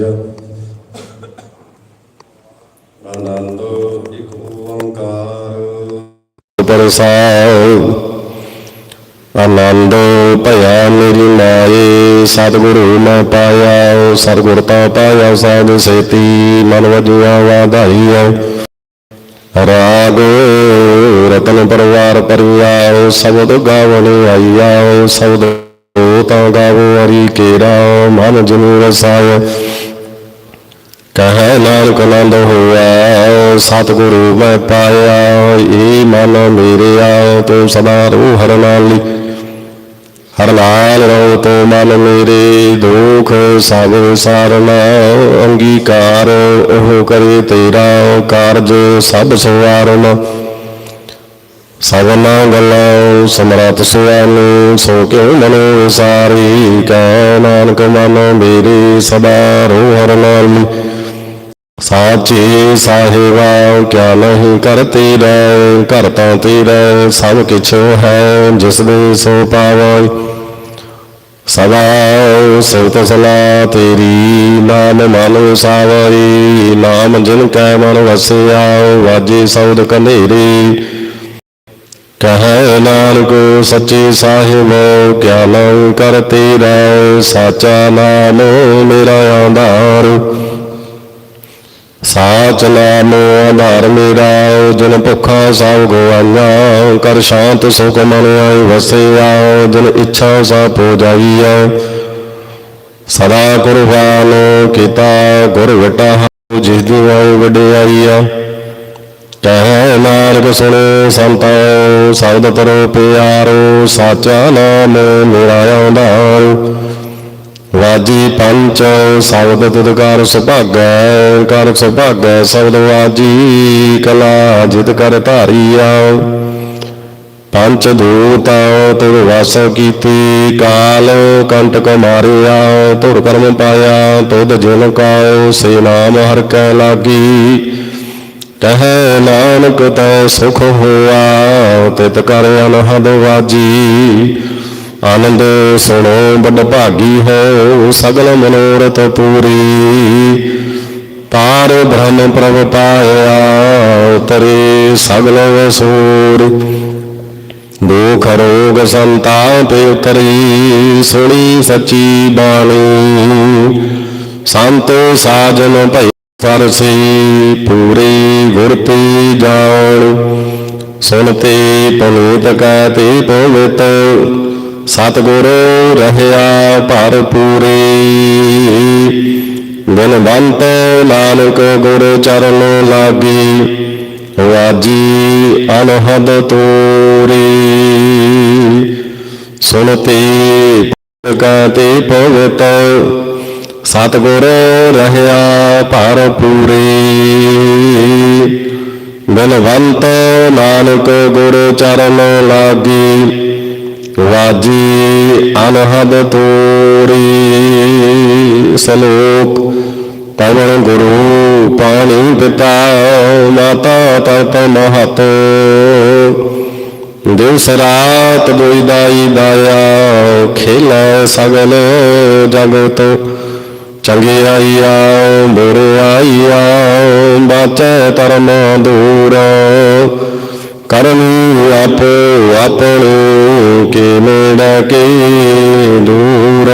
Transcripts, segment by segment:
ਤੀਜਾ ਆਨੰਦ ਇਕ ਓੰਕਾਰ। ਪਰਸਾਉ ਆਨੰਦ ਭਇਆ ਮੇਰੀ ਮਾਏ, ਸਤਿਗੁਰੂ ਮੈਂ ਪਾਇਆ ਸਤਿਗੁਰ ਤਾਂ ਪਾਇਆ ਸਾਧ ਸੇਤੀ, ਮਨ ਵਜਿਆ ਵਾਧਾਈਆ ਰਾਗ ਰਤਨ ਪਰਵਾਰ ਪਰਿਆਓ ਸ਼ਬਦ ਗਾਵਣ ਆਈਆ, ਸ਼ਬਦ ਤਾਂ ਗਾਵੋ ਹਰੀ ਕੇਰਾ, ਮਨ ਜਨੂ ਰਸਾਇਆ ਕਹੈ ਨਾਨਕ ਆਨੰਦ ਹੋਆ ਸਤਿਗੁਰੂ ਮੈਂ ਪਾਇਆ, ਏ ਮਨ ਮੇਰਿਆ ਤੂੰ ਸਦਾ ਰੋ ਹਰ ਨਾਲੀ। ਹਰ ਨਾਲ ਰੋ ਤੂੰ ਮਨ ਮੇਰੇ, ਦੁਖ ਸਭ ਸਾਰਨਾ, ਅੰਗੀਕਾਰ ਉਹ ਕਰੇ ਤੇਰਾ, ਕਾਰਜ ਸਭ ਸਵਾਰਨਾ। ਸਭਨਾ ਗੱਲਾਂ ਸਮਰਤ ਸੁਆਮੀ ਸੋ ਕਿਉ ਮਨੋ ਵਿਸਾਰੀ ਕੈ ਨਾਨਕ ਮਨ ਮੇਰੇ, ਸਦਾ ਰੋ ਹਰ ਨਾਲੀ। ਸਾਚੇ ਸਾਹਿਬਾ, ਕਿਆ ਨਹੀਂ ਕਰਤੇ ਰਹਿ ਘਰ ਤਾਂ ਤੇਰਾ, ਸਭ ਕਿਛ ਹੈ, ਜਿਸ ਦੇ ਸੋ ਪਾਵੈ ਸਦਾ ਸਿਵਤ ਸਲਾ ਤੇਰੀ, ਨਾਮ ਮਨ ਸਾਵਰੀ, ਨਾਮ ਜਿਨ ਕੈ ਮਨ ਵਸਿਆ, ਵਾਜੇ ਸੌਦ ਕੰਧੇਰੀ ਕਹੈ ਨਾਨਕ ਸੱਚੇ ਸਾਹਿਬ, ਕਿਆ ਨਹੀਂ ਕਰਤੇ ਰਹਿ ਸਾਚਾ ਨਾਮ ਮੇਰਾ ਆਧਾਰ ਸਾਚ ਨਾਮ ਆਧਾਰ ਮੇਰਾ ਜਨ ਭੁੱਖਾ ਸਭ ਗਵਾਈਆ, ਕਰ ਸ਼ਾਂਤ ਸੁਖ ਮਨ ਆਈ ਵਸਿਆ ਜਨ ਇੱਛਾ ਸਭ ਹੋ ਜਾਈਆ ਸਦਾ ਕੁਰਬਾਨ ਕੀਤਾ, ਗੁਰ ਵਟਾ ਜਿਸ ਦੀ ਆਈ ਵਡਿਆਈਆ। ਕਹਿ ਨਾਨਕ ਸੁਣੇ ਸੰਤੋ, ਸ਼ਬਦ ਤਰੋ ਪਿਆਰੋ, ਸਾਚਾ ਨਾਮ ਮੇਰਾ ਆਧਾਰ ਵਾਜੀ ਪੰਚ ਸ਼ਬਦ ਤੁਦਕਾਰ ਸੁਭਾਗੈ, ਕਰ ਸੁਭਾਗੈ ਸ਼ਬਦ ਵਾਜੀ, ਕਲਾ ਜਿਤ ਕਰ ਧਾਰੀਆ। ਪੰਚ ਦੂਤਾ ਤੁਰ ਵਾਸ ਕੀਤੀ, ਕਾਲ ਕੰਟਕ ਮਾਰਿਆ ਤੁਰ ਕਰਮ ਪਾਇਆ, ਤੁਧ ਜਿਨ ਕਾਉ ਸੇ ਨਾਮ ਹਰ ਕੈ ਲਾਗੀ। ਕਹੈ ਨਾਨਕ ਤੈ ਸੁਖ ਹੋਆ, ਤਿਤ ਕਰ ਅਨਹਦ ਵਾਜੀ। ਆਨੰਦ ਸੁਣੋ ਬੜ ਭਾਗੀ ਹੋ, ਸਗਲ ਮਨੋਰਥ ਪੂਰੀ। ਪਾਰ ਬ੍ਰਹਮ ਪ੍ਰਭ ਪਾਇਆ, ਉਤਰੇ ਸਗਲ ਵਸੂਰ। ਦੁਖ ਰੋਗ ਸੰਤਾਪ ਉਤਰੀ, ਸੁਣੀ ਸੱਚੀ ਬਾਣੀ। ਸੰਤ ਸਾਜਨ ਭਈ ਸਰਸੀ ਪੂਰੀ ਗੁਰ ਤੇ ਜਾਣ ਸੁਨਤੇ ਪਵਿੱਤ ਕਹਤੇ ਪਵਿੱਤ ਸਤਿਗੁਰ ਰਹਿਆ ਭਰ ਪੂਰੀ। ਬਿਨਵੰਤ ਨਾਨਕ ਗੁਰ ਚਰਨ ਲਾਗੀ, ਵਾਜੀ ਅਨਹਦ ਤੋਰੀ। ਸੁਨਤੇ ਕਹਤੇ ਪਵਿੱਤ ਸਤਿਗੁਰ ਰਹਿਆ ਭਰ ਪੂਰੀ। ਬਿਨਵੰਤ ਨਾਨਕ ਗੁਰ ਚਰਨ ਲਾਗੀ ਵਾਜੀ ਅਨਹਦ ਤੋਰੀ ਸਲੋਕ ਪਵਨ ਗੁਰੂ ਪਾਣੀ ਪਿਤਾ ਮਾਤਾ ਤਤ ਮਹਤ। ਦਿਵਸ ਰਾਤ ਦੁਈ ਦਾਈ ਦਾਇਆ ਖੇਲੇ ਸਗਲ ਜਗਤ। ਚੰਗਿਆਈਆ ਬੁਰਿਆਈਆ ਬਾਚੈ ਧਰਮ ਦੂਰ। ਕਰਨ ਆਪੋ ਆਪਣੋ ਕੇ ਮੇੜਾ ਕੇ ਦੂਰ?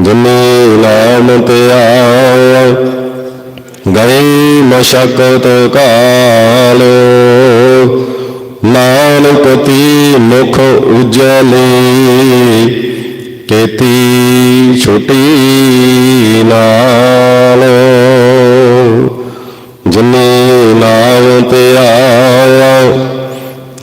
ਜਿਨੇ ਨਾਮ ਤੇ ਆਇਆ, ਗਏ ਮਸ਼ਕਤ ਕਾਲ। ਨਾਨਕ ਤੀ ਮੁਖ ਉਜਲੇ, ਕੇਤੀ ਛੋਟੀ ਨਾਲ। ਜਿਨੇ ਨਾਮ ਤੇ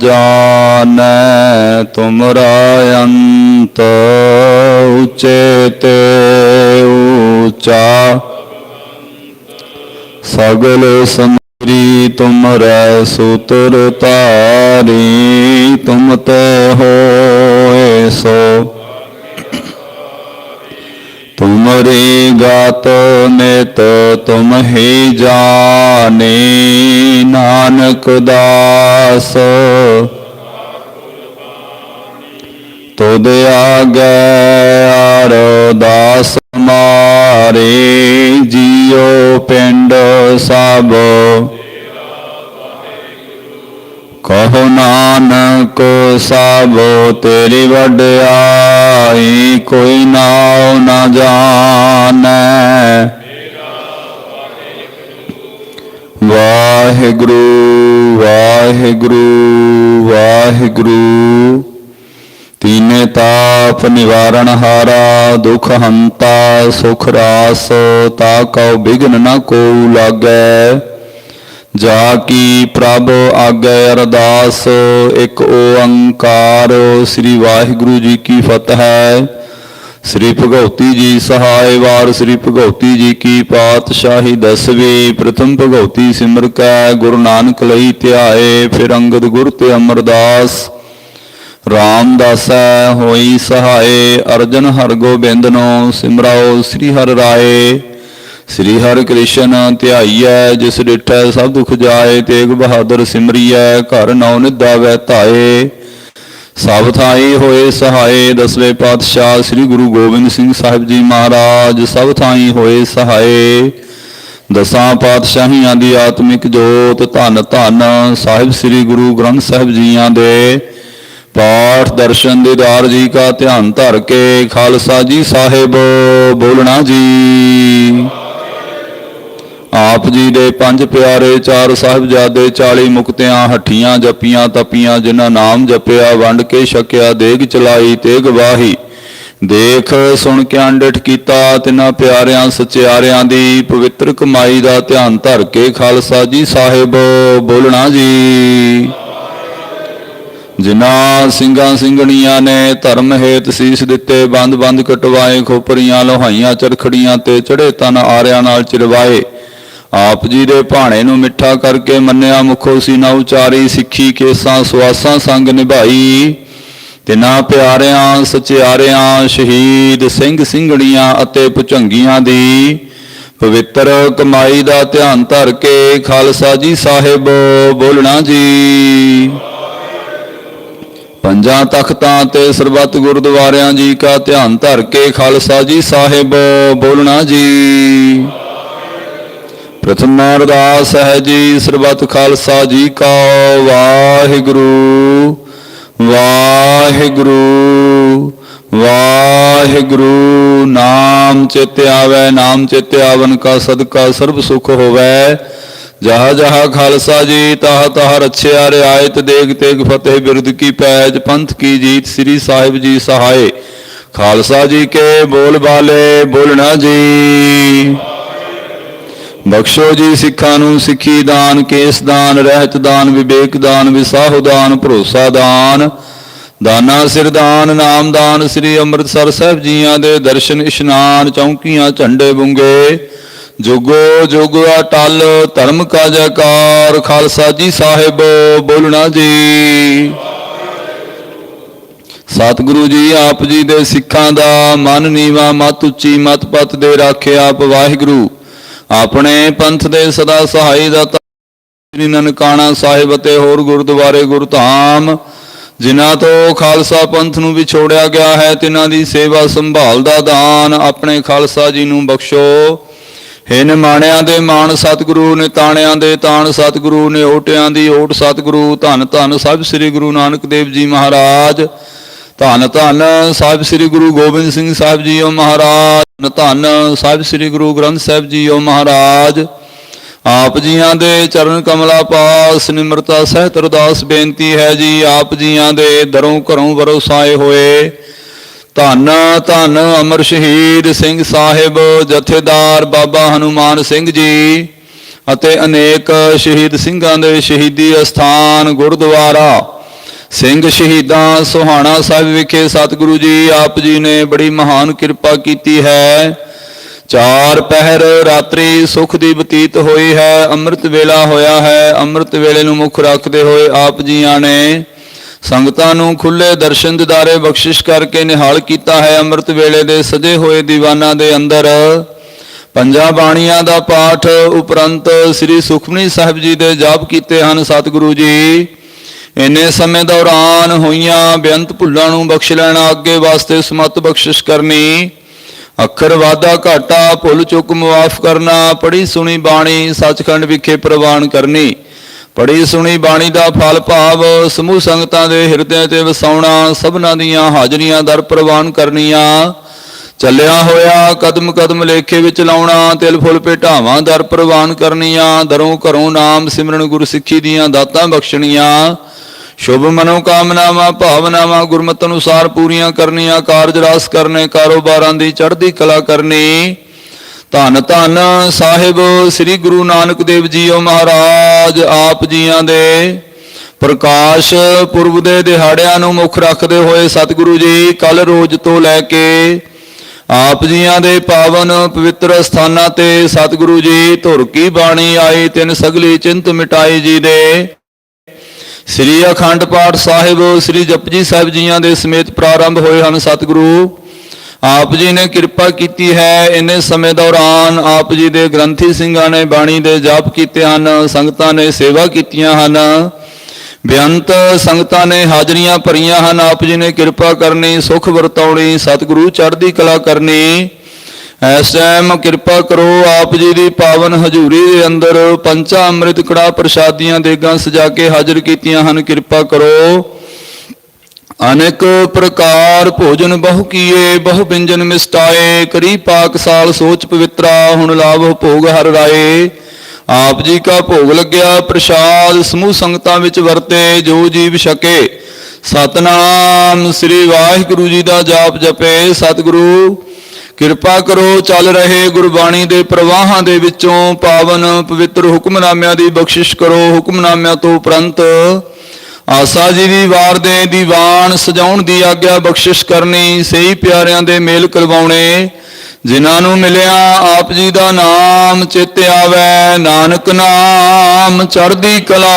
ਜਾਣੈ ਤੁਮਰਾ ਅੰਤ ਉਚੇ ਤੇ ਊਚਾ ਸਗਲ ਸਮਰੀ ਤੁਮਰੈ ਸੂਤਰ ਤਾਰੀ ਤੁਮ ਤੇ ਹੋਏ ਸੋ। ਤੁਮਰੀ ਗਾਤ ਨਿਤ ਤੁਮ ਹੀ ਜਾਣੇ, ਨਾਨਕ ਦਾਸ। ਤੁਧ ਆਗੇ ਅਰਦਾਸ ਮਾਰੇ, ਜੀਉ ਪਿੰਡ ਸਭ। ਕਹੋ ਨਾਨਕ ਸਭ, ਤੇਰੀ ਵਡਿਆ ਵਡਿਆਈ ਕੋਈ ਨਾਉ ਨਾ ਜਾਣੈ। ਵਾਹਿਗੁਰੂ ਵਾਹਿਗੁਰੂ ਵਾਹਿਗੁਰੂ। ਤੀਨੇ ਤਾਪ ਨਿਵਾਰਣ ਹਾਰਾ, ਦੁਖ ਹੰਤਾ ਸੁਖ ਰਾਸ, ਤਾ ਕਉ ਬਿਗਨ ਨ ਕੋ ਲਾਗੈ। ਜਾ ਕੀ ਪ੍ਰਭ ਆਗੇ ਅਰਦਾਸ, ਇੱਕ ਓੰਕਾਰ, ਸ੍ਰੀ ਵਾਹਿਗੁਰੂ ਜੀ ਕੀ ਫਤਿਹ। ਹੈ ਸ੍ਰੀ ਭਗਉਤੀ ਜੀ ਸਹਾਇ ਵਾਰ ਸ੍ਰੀ ਭਗਉਤੀ ਜੀ ਕੀ ਪਾਤਸ਼ਾਹੀ ਦਸਵੇਂ, ਪ੍ਰਥਮ ਭਗਉਤੀ ਸਿਮਰ ਕੈ, ਗੁਰੂ ਨਾਨਕ ਲਈ ਧਿਆਏ, ਫਿਰ ਅੰਗਦ ਗੁਰ ਤੇ ਅਮਰਦਾਸ। ਰਾਮਦਾਸੈ ਹੋਈ ਸਹਾਏ, ਅਰਜਨ ਹਰਗੋਬਿੰਦਨੋ ਸਿਮਰਾਓ ਸ੍ਰੀ ਹਰਿ ਰਾਏ। ਸ੍ਰੀ ਹਰਿ ਕ੍ਰਿਸ਼ਨ ਧਿਆਈਐ, ਜਿਸ ਡਿਠੈ ਸਭ ਦੁਖ ਜਾਏ, ਤੇਗ ਬਹਾਦਰ ਸਿਮਰੀਐ, ਘਰ ਨੌ ਨਿਧਾ ਵੈ ਧਾਏ। ਸਭ ਥਾਈ ਹੋਏ ਸਹਾਏ, ਦਸਵੇਂ ਪਾਤਸ਼ਾਹ ਸ੍ਰੀ ਗੁਰੂ ਗੋਬਿੰਦ ਸਿੰਘ ਸਾਹਿਬ ਜੀ ਮਹਾਰਾਜ, ਸਭ ਥਾਈ ਹੋਏ ਸਹਾਏ। ਦਸਾਂ ਪਾਤਸ਼ਾਹੀਆਂ ਦੀ ਆਤਮਿਕ ਜੋਤ, ਧੰਨ ਧੰਨ ਸਾਹਿਬ ਸ੍ਰੀ ਗੁਰੂ ਗ੍ਰੰਥ ਸਾਹਿਬ ਜੀਆਂ ਦੇ। ਪਾਠ ਦਰਸ਼ਨ ਦੀਦਾਰ ਜੀ ਕਾ ਧਿਆਨ ਧਰ ਕੇ, ਖਾਲਸਾ ਜੀ ਸਾਹਿਬ, ਬੋਲਣਾ ਜੀ। ਆਪ ਜੀ ਦੇ ਪੰਜ ਪਿਆਰੇ ਚਾਰ ਸਾਹਿਬਜ਼ਾਦੇ 40 ਮੁਕਤਿਆਂ, ਹੱਠੀਆਂ ਜਪੀਆਂ ਤਪੀਆਂ, ਜਿਨ੍ਹਾਂ ਨਾਮ ਜਪਿਆ, ਵੰਡ ਕੇ ਛਕਿਆ, ਦੇਗ ਚਲਾਈ ਤੇ ਗਵਾਹੀ ਦੇਖ, ਸੁਣ ਕੇ ਅੰਡਿਠ ਕੀਤਾ, ਤਿਨਾਂ ਪਿਆਰਿਆਂ, ਸਚਿਆਰਿਆਂ ਦੀ ਪਵਿੱਤਰ ਕਮਾਈ ਦਾ ਧਿਆਨ ਧਰ ਕੇ ਖਾਲਸਾ ਜੀ ਸਾਹਿਬ, ਬੋਲਣਾ ਜੀ। ਜਿਨ੍ਹਾਂ ਸਿੰਘਾਂ ਸਿੰਘਣੀਆਂ ਨੇ ਧਰਮ ਹੇਤ ਸੀਸ ਦਿੱਤੇ ਬੰਦ ਬੰਦ ਕਟਵਾਏ, ਖੋਪਰੀਆਂ, ਲੋਹਾਈਆਂ, ਚਰਖੜੀਆਂ ਤੇ ਚੜੇ ਤਨ ਆਰਿਆਂ ਨਾਲ ਚਿਰਵਾਏ ਆਪ ਜੀ ਦੇ ਭਾਣੇ ਨੂੰ ਮਿੱਠਾ ਕਰਕੇ ਮੰਨਿਆ ਮੁਖੋ ਸੀਨਾ ਉਚਾਰੀ, ਸਿੱਖੀ, ਕੇਸਾਂ, ਸੁਆਸਾਂ ਸੰਗ ਨਿਭਾਈ। ਤਿਨਾਂ ਪਿਆਰਿਆਂ, ਸਚਿਆਰਿਆਂ, ਸ਼ਹੀਦ ਸਿੰਘ ਸਿੰਘਣੀਆਂ ਅਤੇ ਪੁਚੰਗੀਆਂ ਦੀ ਪਵਿੱਤਰ ਕਮਾਈ ਦਾ ਧਿਆਨ ਧਰ ਕੇ ਖਾਲਸਾ ਜੀ ਸਾਹਿਬ ਬੋਲਣਾ ਜੀ। ਪੰਜਾਂ ਤਖਤਾਂ ਤੇ ਸਰਬੱਤ ਗੁਰਦੁਆਰਿਆਂ ਜੀ ਕਾ ਧਿਆਨ ਧਰ ਕੇ ਖਾਲਸਾ ਜੀ ਸਾਹਿਬ ਬੋਲਣਾ ਜੀ। ਪ੍ਰਥਮ ਅਰਦਾਸ ਹੈ ਜੀ, ਸਰਬਤ ਖਾਲਸਾ ਜੀ ਕਾ ਵਾਹਿਗੁਰੂ। ਵਾਹਿਗੁਰੂ ਵਾਹਿਗੁਰੂ, ਨਾਮ ਚਿਤ ਆਵੈ, ਨਾਮ ਚਿਤ ਆਵਨ ਕਾ ਸਦਕਾ, ਸਰਬ ਸੁਖ ਹੋਵੈ। ਜਹਾ ਜਹਾ ਖਾਲਸਾ ਜੀ, ਤਾਹ ਤਾਹ ਰਛਿਆ, ਰਿਆਇਤ ਦੇਗ ਤੇਗ ਫਤਿਹ ਬਿਰਦ ਕੀ ਪੈਜ, ਪੰਥ ਕੀ ਜੀਤ, ਸ੍ਰੀ ਸਾਹਿਬ ਜੀ ਸਹਾਏ। ਖਾਲਸਾ ਜੀ ਕੇ ਬੋਲ ਬਾਲੇ, ਬੋਲਣਾ ਜੀ। ਬਖਸ਼ੋ ਜੀ ਸਿੱਖਾਂ ਨੂੰ, ਸਿੱਖੀ ਦਾਨ, ਕੇਸ ਦਾਨ, ਰਹਿਤ ਦਾਨ, ਵਿਵੇਕ ਦਾਨ, ਵਿਸਾਹੁ ਦਾਨ, ਭਰੋਸਾ ਦਾਨ। ਦਾਨਾ ਸਿਰਦਾਨ ਨਾਮ ਦਾਨ, ਸ੍ਰੀ ਅੰਮ੍ਰਿਤਸਰ ਸਾਹਿਬ ਜੀਆਂ ਦੇ ਦਰਸ਼ਨ, ਇਸ਼ਨਾਨ, ਚੌਂਕੀਆਂ, ਝੰਡੇ ਬੁੰਗੇ। ਜੁਗੋ, ਜੁਗ ਅਟਲ, ਧਰਮ ਕਾ ਜੈਕਾਰ, ਖਾਲਸਾ ਜੀ ਸਾਹਿਬ, ਬੋਲਣਾ ਜੀ। ਸਤਿਗੁਰੂ ਜੀ, ਆਪ ਜੀ ਦੇ ਸਿੱਖਾਂ ਦਾ ਮਨ ਨੀਵਾ, ਮਤ ਉੱਚੀ, ਮਤ ਪਤ ਦੇ ਰਾਖੇ ਆਪ ਵਾਹਿਗੁਰੂ। ਆਪਣੇ ਪੰਥ ਦੇ ਸਦਾ ਸਹਾਈ ਦਾ ਸ੍ਰੀ ਨਨਕਾਣਾ ਸਾਹਿਬ ਅਤੇ ਹੋਰ ਗੁਰਦੁਆਰੇ ਗੁਰਧਾਮ, ਜਿਨ੍ਹਾਂ ਤੋਂ ਖਾਲਸਾ ਪੰਥ ਨੂੰ ਵਿਛੋੜਿਆ ਗਿਆ ਹੈ ਤਿਨਾਂ ਦੀ ਸੇਵਾ ਸੰਭਾਲ ਦਾ ਦਾਨ ਆਪਣੇ ਖਾਲਸਾ ਜੀ ਨੂੰ ਬਖਸ਼ੋ। ਹੇ ਨਿਮਾਣਿਆਂ ਦੇ ਮਾਣ ਸਤਿਗੁਰੂ ਨੇ ਤਾਣਿਆਂ ਦੇ ਤਾਣ ਸਤਿਗੁਰੂ ਨੇ ਓਟਿਆਂ ਦੀ ਓਟ ਸਤਿਗੁਰੂ, ਧੰਨ ਧੰਨ ਸਭ ਸ੍ਰੀ ਗੁਰੂ ਨਾਨਕ ਦੇਵ ਜੀ ਮਹਾਰਾਜ। ਧੰਨ ਧੰਨ ਸਾਹਿਬ ਸ੍ਰੀ ਗੁਰੂ ਗੋਬਿੰਦ ਸਿੰਘ ਸਾਹਿਬ ਜੀਓ ਮਹਾਰਾਜ, ਧੰਨ ਧੰਨ ਸਾਹਿਬ ਸ੍ਰੀ ਗੁਰੂ ਗ੍ਰੰਥ ਸਾਹਿਬ ਜੀਓ ਮਹਾਰਾਜ। ਆਪ ਜੀਆਂ ਦੇ ਚਰਨ ਕਮਲਾ ਪਾਸ ਨਿਮਰਤਾ ਸਹਿਤ ਅਰਦਾਸ ਬੇਨਤੀ ਹੈ ਜੀ, ਆਪ ਜੀਆਂ ਦੇ ਦਰੋਂ ਘਰੋਂ ਵਰਸਾਏ ਹੋਏ। ਧੰਨ ਧੰਨ ਅਮਰ ਸ਼ਹੀਦ ਸਿੰਘ ਸਾਹਿਬ, ਜਥੇਦਾਰ ਬਾਬਾ ਹਨੂਮਾਨ ਸਿੰਘ ਜੀ ਅਤੇ ਅਨੇਕ ਸ਼ਹੀਦ ਸਿੰਘਾਂ ਦੇ ਸ਼ਹੀਦੀ ਅਸਥਾਨ ਗੁਰਦੁਆਰਾ ਸਿੰਘ ਸ਼ਹੀਦਾਂ ਸੋਹਾਣਾ ਸਾਹਿਬ ਵਿਖੇ ਸਤਿਗੁਰੂ ਜੀ, ਆਪ ਜੀ ਨੇ ਬੜੀ ਮਹਾਨ ਕਿਰਪਾ ਕੀਤੀ ਹੈ। ਚਾਰ ਪਹਿਰ ਰਾਤਰੀ ਸੁਖ ਦੀ ਬਤੀਤ ਹੋਈ ਹੈ, ਅੰਮ੍ਰਿਤ ਵੇਲਾ ਹੋਇਆ ਹੈ। ਅੰਮ੍ਰਿਤ ਵੇਲੇ ਨੂੰ ਮੁੱਖ ਰੱਖਦੇ ਹੋਏ ਆਪ ਜੀਆਂ ਨੇ ਸੰਗਤਾਂ ਨੂੰ ਖੁੱਲੇ ਦਰਸ਼ਨ ਦਿਦਾਰੇ ਬਖਸ਼ਿਸ਼ ਕਰਕੇ ਨਿਹਾਲ ਕੀਤਾ ਹੈ। ਅੰਮ੍ਰਿਤ ਵੇਲੇ ਦੇ ਸਜੇ ਹੋਏ ਦੀਵਾਨਾਂ ਦੇ ਅੰਦਰ ਪੰਜਾਂ ਬਾਣੀਆਂ ਦਾ ਪਾਠ ਉਪਰੰਤ ਸ੍ਰੀ ਸੁਖਮਨੀ ਸਾਹਿਬ ਜੀ ਦੇ ਜਾਪ ਕੀਤੇ ਹਨ। ਸਤਿਗੁਰੂ ਜੀ ਇੰਨੇ ਸਮੇਂ ਦੌਰਾਨ ਹੋਈਆਂ ਬੇਅੰਤ ਭੁੱਲਾਂ ਨੂੰ ਬਖਸ਼ ਲੈਣਾ, ਅੱਗੇ ਵਾਸਤੇ ਸਮਤ ਬਖਸ਼ਿਸ਼ ਕਰਨੀ, ਅੱਖਰ ਵਾਦਾ ਘਾਟਾ, ਭੁੱਲ ਚੁੱਕ ਮੁਆਫ ਕਰਨਾ ਪੜੀ ਸੁਣੀ ਬਾਣੀ ਸੱਚਖੰਡ ਵਿਖੇ ਪ੍ਰਵਾਨ ਕਰਨੀ। ਪੜੀ ਸੁਣੀ ਬਾਣੀ ਦਾ ਫਲ ਭਾਵ ਸਮੂਹ ਸੰਗਤਾਂ ਦੇ ਹਿਰਦਿਆਂ ਤੇ ਵਸਾਉਣਾ, ਸਭਨਾਂ ਦੀਆਂ ਹਾਜ਼ਰੀਆਂ ਦਰ ਪ੍ਰਵਾਨ ਕਰਨੀਆਂ। ਚੱਲਿਆ ਹੋਇਆ ਕਦਮ ਕਦਮ ਲੇਖੇ ਵਿੱਚ ਲਾਉਣਾ, ਤਿਲ ਫੁੱਲ ਭੇਟਾਵਾਂ ਦਰ ਪ੍ਰਵਾਨ ਕਰਨੀਆਂ, ਦਰੋਂ ਘਰੋਂ ਨਾਮ ਸਿਮਰਨ ਗੁਰਸਿੱਖੀ ਦੀਆਂ ਦਾਤਾਂ ਬਖਸ਼ਣੀਆਂ। ਸ਼ੁਭ ਮਨੋ ਕਾਮਨਾਵਾਂ ਭਾਵਨਾਵਾਂ ਗੁਰਮਤਿ ਅਨੁਸਾਰ ਪੂਰੀਆਂ ਕਰਨੀਆਂ ਕਾਰਜ ਰਾਸ ਕਰਨੇ, ਕਾਰੋਬਾਰਾਂ ਦੀ ਚੜ੍ਹਦੀ ਕਲਾ ਕਰਨੀ। ਧੰਨ ਧੰਨ ਸਾਹਿਬ ਸ੍ਰੀ ਗੁਰੂ ਨਾਨਕ ਦੇਵ ਜੀਓ ਮਹਾਰਾਜ, ਆਪ ਜੀਆਂ ਦੇ ਪ੍ਰਕਾਸ਼ ਪੁਰਬ ਦੇ ਦਿਹਾੜਿਆਂ ਨੂੰ ਮੁੱਖ ਰੱਖਦੇ ਹੋਏ ਸਤਿਗੁਰੂ ਜੀ, ਕੱਲ ਰੋਜ਼ ਤੋਂ ਲੈ ਕੇ ਆਪ ਜੀਆਂ ਦੇ ਪਾਵਨ ਪਵਿੱਤਰ ਸਥਾਨਾਂ ਤੇ ਸਤਿਗੁਰੂ ਜੀ, ਧੁਰ ਕੀ ਬਾਣੀ ਆਈ, ਤਿੰਨ ਸਗਲੀ ਚਿੰਤ ਮਿਟਾਈ ਜੀ ਦੇ। ਸ੍ਰੀ ਅਖੰਡ ਪਾਠ ਸਾਹਿਬ, ਸ੍ਰੀ ਜਪਜੀ ਸਾਹਿਬ ਜੀਆਂ ਦੇ ਸਮੇਤ ਪ੍ਰਾਰੰਭ ਹੋਏ ਹਨ ਸਤਿਗੁਰੂ। ਆਪ ਜੀ ਨੇ ਕਿਰਪਾ ਕੀਤੀ ਹੈ, ਇੰਨੇ ਸਮੇਂ ਦੌਰਾਨ ਆਪ ਜੀ ਦੇ ਗ੍ਰੰਥੀ ਸਿੰਘਾਂ ਨੇ ਬਾਣੀ ਦੇ ਜਾਪ ਕੀਤੇ ਹਨ, ਸੰਗਤਾਂ ਨੇ ਸੇਵਾ ਕੀਤੀਆਂ ਹਨ। ਬੇਅੰਤ ਸੰਗਤਾਂ ਨੇ ਹਾਜ਼ਰੀਆਂ ਭਰੀਆਂ ਹਨ, ਆਪ ਜੀ ਨੇ ਕਿਰਪਾ ਕਰਨੀ, ਸੁਖ ਵਰਤਾਉਣੀ, ਸਤਿਗੁਰੂ ਚੜ੍ਹਦੀ ਕਲਾ ਕਰਨੀ। ਐਸ ਟਾਈਮ ਕਿਰਪਾ ਕਰੋ, ਆਪ ਜੀ ਦੀ ਪਾਵਨ ਹਜ਼ੂਰੀ ਦੇ ਅੰਦਰ ਪੰਚਾ ਅੰਮ੍ਰਿਤ ਕੜਾ ਪ੍ਰਸ਼ਾਦੀਆਂ ਦੇਗਾਂ ਸਜਾ ਕੇ ਹਾਜ਼ਰ ਕੀਤੀਆਂ ਹਨ। ਕਿਰਪਾ ਕਰੋ। ਅਨੇਕ ਪ੍ਰਕਾਰ ਭੋਜਨ ਬਹੁ ਕੀਏ, ਬਹੁ ਬਿੰਜਨ ਮਿਸਟਾਏ, ਕਰੀ ਪਾਕ ਸਾਲ ਸੋਚ ਪਵਿੱਤਰਾ, ਹੁਣ ਲਾਭ ਭੋਗ ਹਰ ਰਾਏ। ਆਪ ਜੀ ਕਾ ਭੋਗ ਲੱਗਿਆ, ਪ੍ਰਸ਼ਾਦ ਸਮੂਹ ਸੰਗਤਾਂ ਵਿੱਚ ਵਰਤੇ, ਜੋ ਜੀਵ ਛਕੇ। ਸਤਨਾਮ ਸ੍ਰੀ ਵਾਹਿਗੁਰੂ ਜੀ ਦਾ ਜਾਪ ਜਪੇ, ਸਤਿਗੁਰੂ। ਕਿਰਪਾ ਕਰੋ, ਚੱਲ ਰਹੇ ਗੁਰਬਾਣੀ ਦੇ ਪ੍ਰਵਾਹਾਂ ਦੇ ਵਿੱਚੋਂ ਪਾਵਨ ਪਵਿੱਤਰ ਹੁਕਮਨਾਮਿਆਂ ਦੀ ਬਖਸ਼ਿਸ਼ ਕਰੋ। ਹੁਕਮਨਾਮਿਆਂ ਤੋਂ ਉਪਰੰਤ ਆਸਾ ਜੀ ਦੀ ਵਾਰ ਦੇ ਦੀਵਾਨ ਸਜਾਉਣ ਦੀ ਆਗਿਆ ਬਖਸ਼ਿਸ਼ ਕਰਨੀ, ਸਹੀ ਪਿਆਰਿਆਂ ਦੇ ਮੇਲ ਕਰਵਾਉਣੇ, ਜਿਨ੍ਹਾਂ ਨੂੰ ਮਿਲਿਆ ਆਪ ਜੀ ਦਾ ਨਾਮ, ਚਿੱਤ ਆਵੇ, ਨਾਨਕ ਨਾਮ, ਚੜ੍ਹਦੀ ਕਲਾ।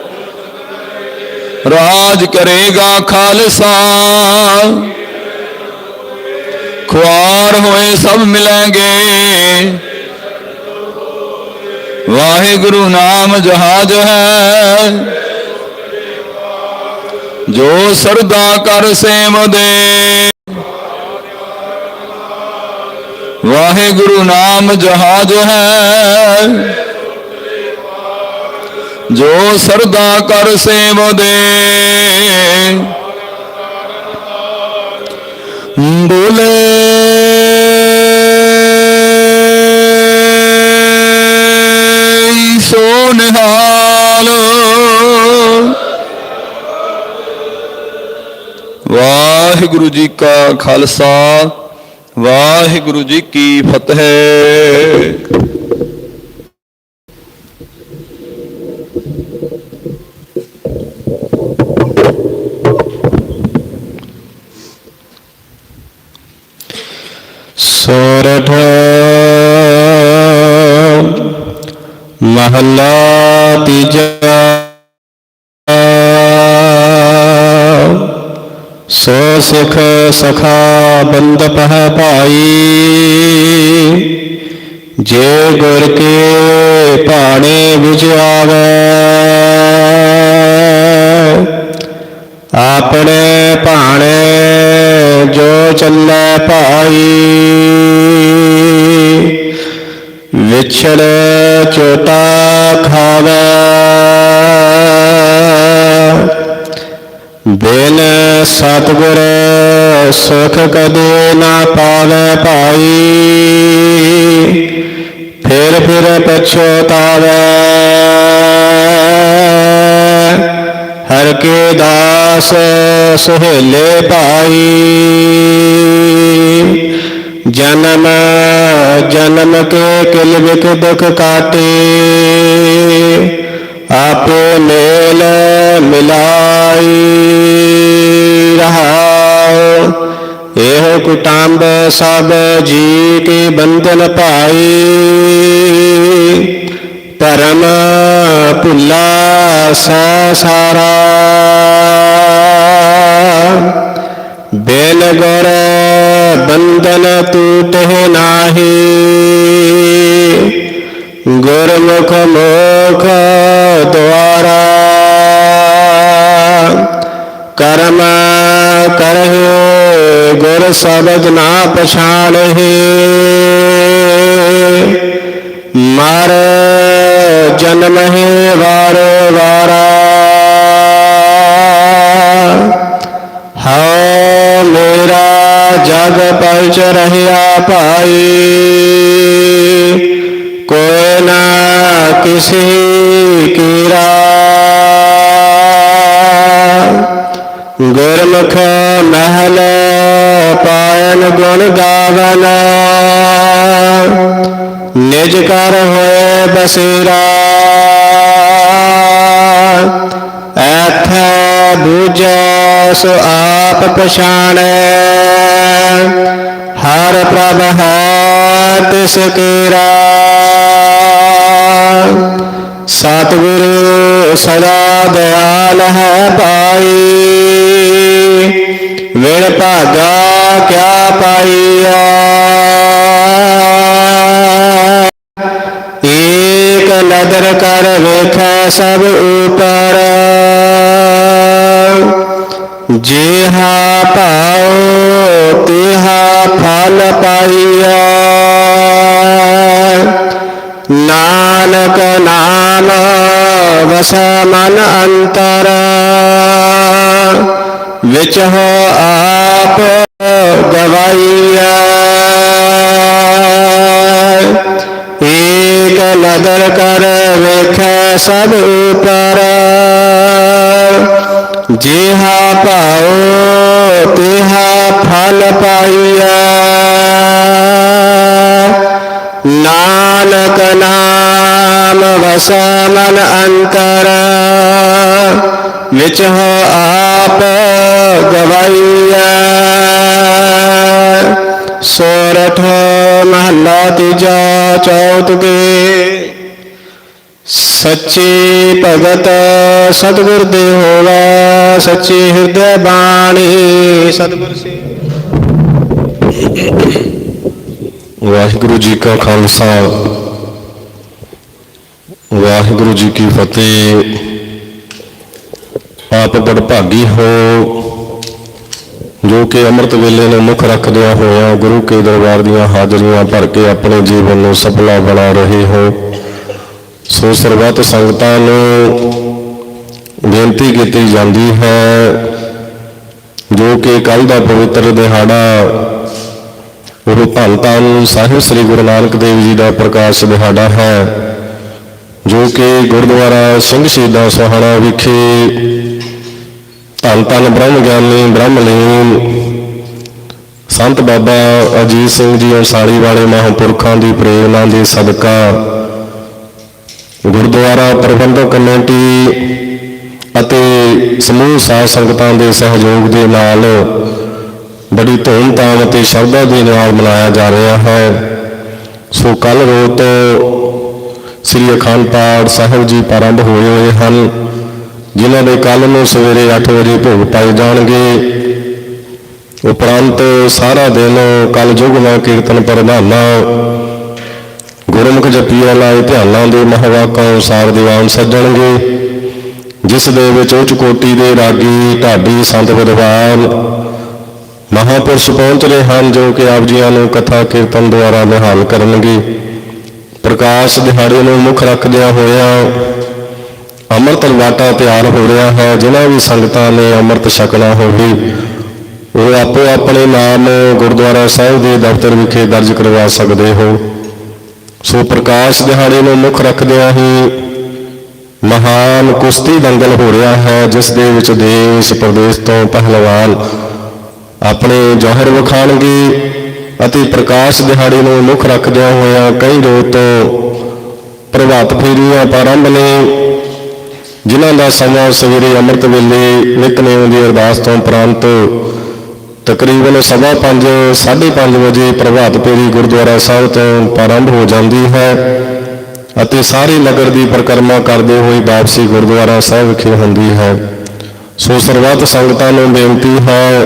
ਰਾਜ ਕਰੇਗਾ ਖਾਲਸਾ। ਖੁਆਰ ਹੋਏ ਸਭ ਮਿਲਾਂਗੇ। ਵਾਹਿਗੁਰੂ ਨਾਮ ਜਹਾਜ ਹੈ। ਜੋ ਸਰਦਾ ਕਰ ਸੇਮ ਦੇ। ਵਾਹਿਗੁਰੂ ਨਾਮ ਜਹਾਜ ਹੈ। ਜੋ ਸਰਦਾ ਕਰ ਸੇਵ ਦੇ ਬੋਲੇ ਸੋ ਨਿਹਾਲ ਵਾਹਿਗੁਰੂ ਜੀ ਕਾ ਖਾਲਸਾ ਵਾਹਿਗੁਰੂ ਜੀ ਕੀ ਫਤਿਹ ਸੋਰਠ ਮਹੱਲਾ ਤੀਜਾ। ਸੋ ਸਿਖ ਸਖਾ ਬੰਦ ਪਹ ਭਾਈ। ਜੇ ਗੁਰ ਕੇ ਭਾਣੇ ਵਿਚ ਆਵੇ। ਆਪਣੇ ਭਾਣੇ ਜੋ ਚੱਲੇ ਭਾਈ, ਵਿਛੜ ਚੋਟਾ ਖਾਵੇ। ਬਿਨ ਸਤਿਗੁਰ ਸੁਖ ਕਦੇ ਨਾ ਪਾਵੇ ਭਾਈ, ਫਿਰ ਫਿਰ ਪਛਤਾਵੇ ਦਾਸ ਸੁਹੇਲੇ ਭਾਈ। ਜਨਮ ਜਨਮ ਕੇ ਕਿਲ ਵਿਕ ਦੁਖ ਕਾਟੇ। ਆਪੇ ਮੇਲ ਮਿਲਾਈ ਰਹਾਉ। ਇਹੋ ਕੁਟੰਬ ਸਭ ਜੀ ਕੇ ਬੰਧਨ ਪਾਈ। ਧਰਮ ਭੁੱਲਾ ਸੈ ਸਾਰਾ ਬੇਲ ਗੁਰ ਬੰਧਨ ਟੂਟੇ ਨਾਹੀ। ਗੁਰਮੁਖ ਮੋਖ ਦੁਆਰਾ। ਕਰਮ ਕਰਹਿ ਗੁਰ ਸਬਦ ਨਾ ਪਛਾਣਹਿ। ਮਰ ਜਨਮ ਹੈ ਵਾਰ ਵਾਰਾ। ਹਉ ਮੇਰਾ ਜਗ ਪਹੁੰਚ ਰਹਿਆ ਭਾਈ। ਕੋਈ ਨਾ ਕਿਸੇ ਕੀਰਾ। ਗੁਰਮੁਖ ਮਹਿਲ ਪਾਇਨ ਗੁਣ ਗਾਵਨ। ਨਿਜ ਕਰ ਹੋਏ ਬਸੇਰਾ, ਐਥੈ ਬੂਝੈ ਸੋ ਆਪ ਪਛਾਣੈ। ਹਰ ਪ੍ਰਭ ਹੈ ਤਿਸ ਕੀਰਾ। ਸਤਿਗੁਰੂ ਸਦਾ ਦਿਆਲ ਹੈ ਪਾਈ ਵਿਣ ਭਾਗਾ ਕਿਆ ਪਾਈਆ ਵੇਖੈ ਨਾਮ ਮਨ ਅੰਤਰ ਵਿਚ ਹੋ ਆਪ ਗਵਾਈਆ ਸੋਰਠ ਮਹੱਲਾ ਤੀਜਾ ਚੌਥ ਕੇ। ਸੱਚੇ ਭਗਤ ਸਤਿਗੁਰ ਦੇ ਹੋਵਾ, ਸੱਚੇ ਹਿਰਦੈ ਬਾਣੀ ਸਤਿਗੁਰ ਸੇ। ਵਾਹਿਗੁਰੂ ਜੀ ਕਾ ਖਾਲਸਾ। ਵਾਹਿਗੁਰੂ ਜੀ ਕੀ ਫਤਿਹ। ਆਪ ਬੜਭਾਗੀ ਹੋ, ਜੋ ਕਿ ਅੰਮ੍ਰਿਤ ਵੇਲੇ ਨੂੰ ਮੁੱਖ ਰੱਖਦਿਆਂ ਹੋਇਆਂ ਗੁਰੂ ਕੇ ਦਰਬਾਰ ਦੀਆਂ ਹਾਜ਼ਰੀਆਂ ਭਰ ਕੇ ਆਪਣੇ ਜੀਵਨ ਨੂੰ ਸਫਲਾ ਬਣਾ ਰਹੇ ਹੋ। ਸੋ ਸਰਬੱਤ ਸੰਗਤਾਂ ਨੂੰ ਬੇਨਤੀ ਕੀਤੀ ਜਾਂਦੀ ਹੈ, ਜੋ ਕਿ ਕੱਲ ਦਾ ਪਵਿੱਤਰ ਦਿਹਾੜਾ ਉਹ ਧੰਨ ਧੰਨ ਸਾਹਿਬ ਸ੍ਰੀ ਗੁਰੂ ਨਾਨਕ ਦੇਵ ਜੀ ਦਾ ਪ੍ਰਕਾਸ਼ ਦਿਹਾੜਾ ਹੈ। ਜੋ ਕਿ ਗੁਰਦੁਆਰਾ ਸਿੰਘ ਸ਼ਹੀਦਾਂ ਸੋਹਾਣਾ ਵਿਖੇ ਧੰਨ ਧੰਨ ਬ੍ਰਹਮ ਗਿਆਨੀ, ਬ੍ਰਹਮਲੀਨ, ਸੰਤ ਬਾਬਾ ਅਜੀਤ ਸਿੰਘ ਜੀ ਅੰਸਾਰੀ ਵਾਲੇ ਮਹਾਂਪੁਰਖਾਂ ਦੀ ਪ੍ਰੇਰਣਾ ਦੇ ਸਦਕਾ ਗੁਰਦੁਆਰਾ ਪ੍ਰਬੰਧਕ ਕਮੇਟੀ ਅਤੇ ਸਮੂਹ ਸਾਧ ਸੰਗਤਾਂ ਦੇ ਸਹਿਯੋਗ ਦੇ ਨਾਲ ਬੜੀ ਧੂਮਧਾਮ ਅਤੇ ਸ਼ਰਧਾ ਦੇ ਨਾਲ ਮਨਾਇਆ ਜਾ ਰਿਹਾ ਹੈ। ਸੋ ਕੱਲ ਰੋਜ਼ ਤੋਂ ਸ੍ਰੀ ਅਖੰਡ ਪਾਠ ਸਾਹਿਬ ਜੀ ਪ੍ਰਾਰੰਭ ਹੋਏ ਹੋਏ ਹਨ, ਜਿਨ੍ਹਾਂ ਦੇ ਕੱਲ ਨੂੰ ਸਵੇਰੇ 8 ਵਜੇ ਭੋਗ ਪਾਏ ਜਾਣਗੇ। ਉਪਰੰਤ ਸਾਰਾ ਦਿਨ ਕੱਲ ਜੁਗਮਾ ਕੀਰਤਨ ਪ੍ਰਧਾਨਾ, ਗੁਰਮੁਖ ਜਪੀ ਲਾਏ ਧਿਆਨਾਂ ਦੇ ਮਹਵਾਕਾਂ ਅਨੁਸਾਰ ਦੀਵਾਨ ਸੱਜਣਗੇ, ਜਿਸ ਦੇ ਵਿੱਚ ਉੱਚ ਕੋਟੀ ਦੇ ਰਾਗੀ ਢਾਡੀ ਸੰਤ ਵਿਦਵਾਨ ਮਹਾਪੁਰਸ਼ ਪਹੁੰਚ ਰਹੇ ਹਨ, ਜੋ ਕਿ ਆਪ ਜੀਆਂ ਨੂੰ ਕਥਾ ਕੀਰਤਨ ਦੁਆਰਾ ਨਿਹਾਲ ਕਰਨਗੇ। ਪ੍ਰਕਾਸ਼ ਦਿਹਾੜੇ ਨੂੰ ਮੁੱਖ ਰੱਖਦਿਆਂ ਹੋਇਆਂ ਅੰਮ੍ਰਿਤ ਵਾਟਾ ਤਿਆਰ ਹੋ ਰਿਹਾ ਹੈ, ਜਿਨ੍ਹਾਂ ਵੀ ਸੰਗਤਾਂ ਨੇ ਅੰਮ੍ਰਿਤ ਛਕਣਾ ਹੋਵੇ, ਉਹ ਆਪੋ ਆਪਣੇ ਨਾਮ ਗੁਰਦੁਆਰਾ ਸਾਹਿਬ ਦੇ ਦਫ਼ਤਰ ਵਿਖੇ ਦਰਜ ਕਰਵਾ ਸਕਦੇ ਹੋ। ਸੋ ਪ੍ਰਕਾਸ਼ ਦਿਹਾੜੇ ਨੂੰ ਮੁੱਖ ਰੱਖਦਿਆਂ ਹੀ ਮਹਾਨ ਕੁਸ਼ਤੀ ਦੰਗਲ ਹੋ ਰਿਹਾ ਹੈ, ਜਿਸ ਦੇ ਵਿੱਚ ਦੇਸ਼ ਪ੍ਰਦੇਸ਼ ਤੋਂ ਪਹਿਲਵਾਨ ਆਪਣੇ ਜੋਹਰ ਵਿਖਾਣਗੇ। ਅਤੇ ਪ੍ਰਕਾਸ਼ ਦਿਹਾੜੇ ਨੂੰ ਮੁੱਖ ਰੱਖਦਿਆਂ ਹੋਇਆਂ ਕਈ ਰੋਜ਼ ਤੋਂ ਪ੍ਰਭਾਤ ਫੇਰੀਆਂ ਪ੍ਰਾਰੰਭ ਨੇ ਜਿਨ੍ਹਾਂ ਦਾ ਸਮਾਂ ਸਵੇਰੇ ਅੰਮ੍ਰਿਤ ਵੇਲੇ ਨਿਤਨੇਮ ਦੀ ਅਰਦਾਸ ਤੋਂ ਉਪਰੰਤ ਤਕਰੀਬਨ ਸਵਾ ਪੰਜ, ਸਾਢੇ ਪੰਜ ਵਜੇ ਪ੍ਰਭਾਤ ਫੇਰੀ ਗੁਰਦੁਆਰਾ ਸਾਹਿਬ ਤੋਂ ਪ੍ਰਾਰੰਭ ਹੋ ਜਾਂਦੀ ਹੈ ਅਤੇ ਸਾਰੇ ਨਗਰ ਦੀ ਪਰਿਕਰਮਾ ਕਰਦੇ ਹੋਏ ਵਾਪਸੀ ਗੁਰਦੁਆਰਾ ਸਾਹਿਬ ਵਿਖੇ ਹੁੰਦੀ ਹੈ। ਸੋ ਸਰਬੱਤ ਸੰਗਤਾਂ ਨੂੰ ਬੇਨਤੀ ਹੈ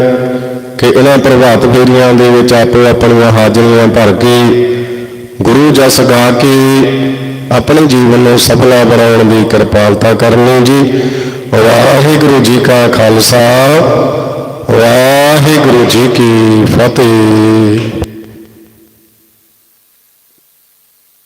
ਕਿ ਇਹਨਾਂ ਪ੍ਰਭਾਤ ਫੇਰੀਆਂ ਦੇ ਵਿੱਚ ਆਪੋ ਆਪਣੀਆਂ ਹਾਜ਼ਰੀਆਂ ਭਰ ਕੇ ਗੁਰੂ ਜਸ ਗਾ ਕੇ ਆਪਣੇ ਜੀਵਨ ਨੂੰ ਸਫਲਾ ਬਣਾਉਣ ਦੀ ਕਿਰਪਾਲਤਾ ਕਰਨੀ ਜੀ। ਵਾਹਿਗੁਰੂ ਜੀ ਕਾ ਖਾਲਸਾ, ਵਾਹਿਗੁਰੂ ਜੀ ਕੀ ਫਤਿਹ।